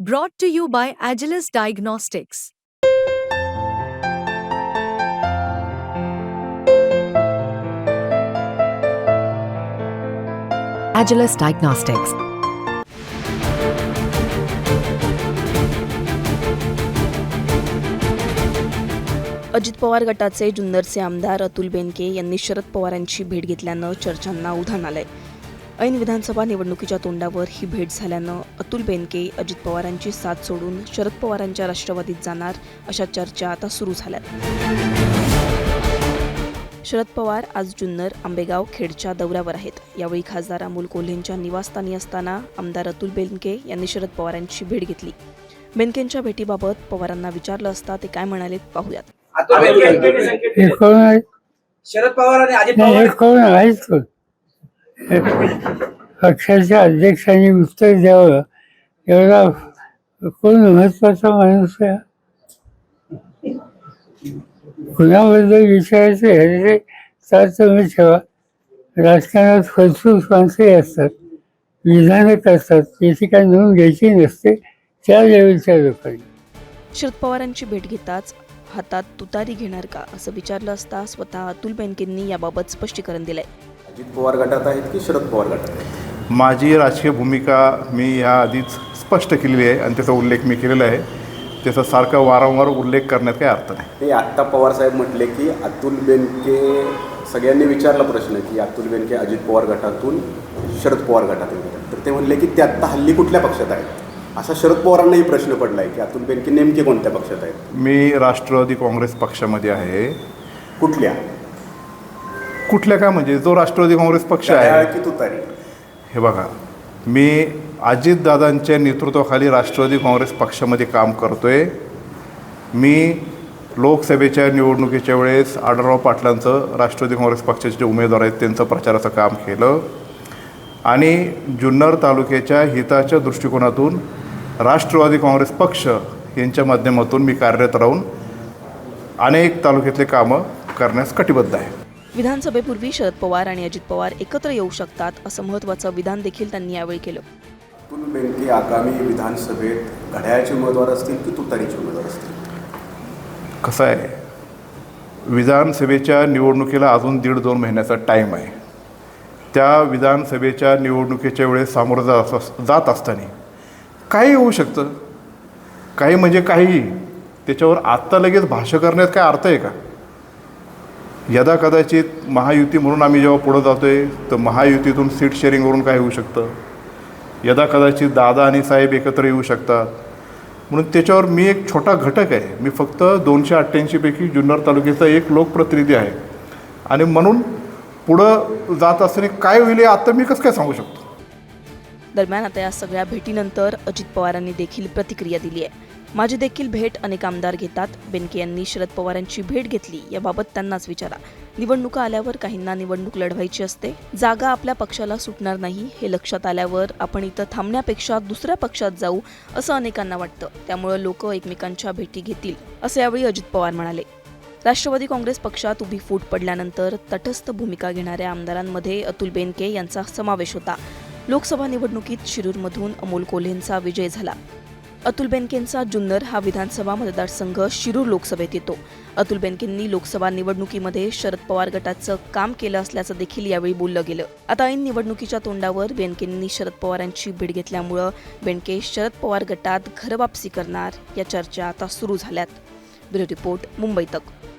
Brought to you by Agilis Diagnostics. Agilis Diagnostics. Ajit Pawar गटाचे जुन्नरचे आमदार अतुल बेनके यांनी शरद पवारांची भेट घेतल्यानं चर्चांना उधाण आलंय ऐन विधानसभा निवडणुकीच्या तोंडावर ही भेट झाल्यानं अतुल बेनके अजित पवारांची साथ सोडून शरद पवारांच्या राष्ट्रवादीत जाणार अशा चर्चा आता सुरू झाल्यात. शरद पवार आज जुन्नर आंबेगाव खेडच्या दौऱ्यावर आहेत. यावेळी खासदार अमोल कोल्हेंच्या निवासस्थानी असताना आमदार अतुल बेनके यांनी शरद पवारांची भेट घेतली. बेनकेंच्या भेटीबाबत पवारांना विचारलं असता ते काय म्हणाले पाहूयात. शरद पवार आणि पक्षाच्या अध्यक्षांनी उत्तर द्यावं एवढा कोण महत्त्वाचा माणूस आहे? कुणाबद्दल विचारायचं ह्याचे तारतम्य ठेवा. राजकारणात फलसूस माणसंही असतात विधानं करतात त्याची काही नोंद घ्यायची नसते त्या लेवलच्या लोकांनी. शरद पवारांची भेट घेताच हातात तुतारी घेणार का? असं विचारलं असता स्वतः अतुल बेनकेंनी याबाबत स्पष्टीकरण दिलंय. अजित पवार गटात आहेत की शरद पवार गटात आहेत? माझी राजकीय भूमिका मी ह्या आधीच स्पष्ट केलेली आहे आणि त्याचा उल्लेख मी केलेला आहे. त्याचा सारखा वारंवार उल्लेख करण्यात काही अर्थ नाही. ते आत्ता पवार साहेब म्हटले की अतुल बेनके सगळ्यांनी विचारला प्रश्न की अतुल बेनके अजित पवार गटातून शरद पवार गटातून गेले. तर ते म्हणले की ते आत्ता हल्ली कुठल्या पक्षात आहेत? असा शरद पवारांनाही प्रश्न पडला आहे की अतुल बेनके नेमके कोणत्या पक्षात आहेत? मी राष्ट्रवादी काँग्रेस पक्षामध्ये आहे. कुठल्या? कुठल्या काय म्हणजे जो राष्ट्रवादी काँग्रेस पक्ष आहे. हे बघा मी अजितदादांच्या नेतृत्वाखाली राष्ट्रवादी काँग्रेस पक्षामध्ये काम करतोय. मी लोकसभेच्या निवडणुकीच्या वेळेस आढळराव पाटलांचं राष्ट्रवादी काँग्रेस पक्षाचे जे उमेदवार आहेत त्यांचं प्रचाराचं काम केलं. आणि जुन्नर तालुक्याच्या हिताच्या दृष्टिकोनातून राष्ट्रवादी काँग्रेस पक्ष यांच्या माध्यमातून मी कार्यरत राहून अनेक तालुक्यातले कामं करण्यास कटिबद्ध आहे. विधानसभेपूर्वी शरद पवार आणि अजित पवार एकत्र येऊ शकतात असं महत्त्वाचं विधान देखील त्यांनी यावेळी केलं. अतुल बेनके आगामी विधानसभेत घड्याळाचे उमेदवार असतील की तुतारीचे उमेदवार असतील? कसं आहे? विधानसभेच्या निवडणुकीला अजून दीड दोन महिन्याचा टाईम आहे. त्या विधानसभेच्या निवडणुकीच्या वेळेस सामोरं जात अस जात असताना काही होऊ शकतं. काही म्हणजे काही. त्याच्यावर आत्ता लगेच भाष्य करण्यात काय अर्थ आहे का? यदा कदाचित महायुती म्हणून आम्ही जेव्हा पुढं जातो आहे तर महायुतीतून सीट शेअरिंगवरून काय होऊ शकतं? यदा कदाचित दादा आणि साहेब एकत्र येऊ शकतात. म्हणून त्याच्यावर मी एक छोटा घटक आहे. मी फक्त दोनशे अठ्ठ्याऐंशीपैकी जुन्नर तालुक्याचा एक लोकप्रतिनिधी आहे. आणि म्हणून पुढं जात असताना काय होईल हे मी कसं काय सांगू शकतो? दरम्यान आता या सगळ्या भेटीनंतर अजित पवारांनी देखील प्रतिक्रिया दिली आहे. माझी देखील भेट अनेक आमदार घेतात. बेनके यांनी शरद पवारांची भेट घेतली याबाबत त्यांनाच विचारा. निवडणुका आल्यावर काहींना निवडणूक लढवायची असते. जागा आपल्या पक्षाला सुटणार नाही हे लक्षात आल्यावर आपण इथं थांबण्यापेक्षा दुसऱ्या पक्षात जाऊ असं अनेकांना वाटतं. त्यामुळं लोक एकमेकांच्या भेटी घेतील असं यावेळी अजित पवार म्हणाले. राष्ट्रवादी काँग्रेस पक्षात उभी फूट पडल्यानंतर तटस्थ भूमिका घेणाऱ्या आमदारांमध्ये अतुल बेनके यांचा समावेश होता. लोकसभा निवडणुकीत शिरूरमधून अमोल कोल्हेंचा विजय झाला. अतुल बेनकेंचा जुन्नर हा विधानसभा मतदारसंघ शिरूर लोकसभेत येतो. अतुल बेनकेंनी लोकसभा निवडणुकीमध्ये शरद पवार गटाचं काम केलं असल्याचं देखील यावेळी बोललं गेलं. आता ऐन निवडणुकीच्या तोंडावर बेनकेंनी शरद पवारांची भेट घेतल्यामुळं बेनके शरद पवार गटात घरवापसी करणार या चर्चा आता सुरू झाल्यात. ब्युरो रिपोर्ट मुंबई तक.